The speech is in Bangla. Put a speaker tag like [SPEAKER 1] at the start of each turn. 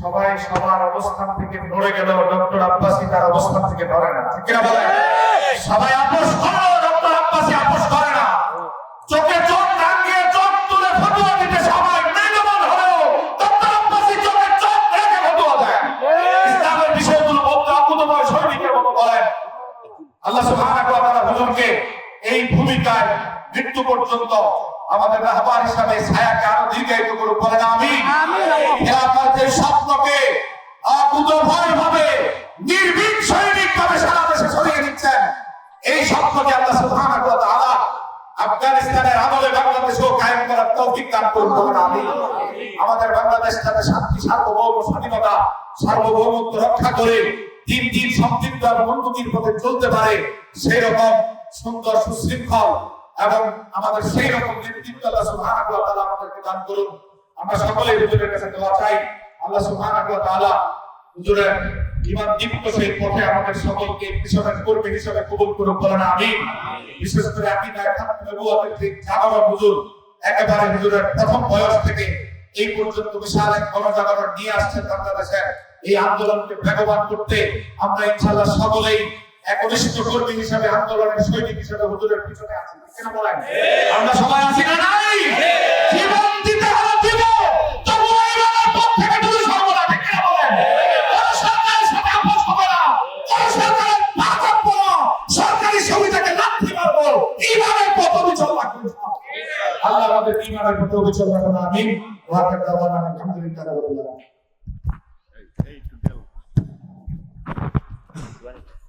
[SPEAKER 1] সবাই সবার অবস্থান থেকে নড়ে গেল, ডক্টর আব্বাসি তার অবস্থান থেকে নড়ে না, ঠিক কিনা বলেন? সবাই আপোষ করল ডক্টর আব্বাসি আপোষ করে না। চোখে চোখ চোখ তুলে দিতে সবাই মেঘমান হলেও ডক্টর আব্বাসি চোখে চোখ রেখে ইসলামের বিষয়গুলো বলতে মতো বলেন? আল্লাহ সুবহানাহু ওয়া তাআলা হুজুরকে এই ভূমিকায় মৃত্যু পর্যন্ত আমাদের রাহবার হিসাবে ছায়াকে আরও দীর্ঘায়িত করুক বলেন আমি স্বপ্নকে আল্লাহ সুবহানাহু ওয়া তাআলা আফগানিস্তানের আমলে বাংলাদেশেও কায়েম করার তৌফিক দান করুন, বলেন আমি আমাদের বাংলাদেশ যাতে শান্তি, সার্বভৌম স্বাধীনতা, সার্বভৌমত্ব রক্ষা করে দিন দিন সমৃদ্ধ এবং উন্নতির পথে চলতে পারে, সেই রকম সুন্দর সুশৃঙ্খল এবং আমাদের সেই রকম নেতৃত্ব আল্লাহ সুবহানাহু ওয়া তাআলা আমাদেরকে দান করুন। আমরা সকলে হুজুরের কাছে দোয়া চাই। আল্লাহ সুবহানাহু ওয়া তাআলা হুজুরের ইমান দীপ্ত সেই পথে আমাদের সকলকে মিশনের কর্মী হিসেবে কবুল করুন বলেন আমি বিশেষ করে আমি জাগরণ হুজুর। একেবারে হুজুরের প্রথম বয়স থেকে এই পর্যন্ত বিশাল এক গণজাগরণ নিয়ে আসছেন বাংলাদেশে এই আন্দোলনকে বেগবান করতে। আমরা ইনশাআল্লাহ সকলেই একনিষ্ঠ কর্মী হিসেবে আন্দোলনের সৈনিক হিসেবে হুজুরের পিছনে আছি। আমরা সবাই আছি না নাই? আল্লাহ আমাদের ইমানের পথে অবিচল রাখুন আমিন। ওয়া তাআলা আলহামদুলিল্লাহ রাব্বিল আলামিন।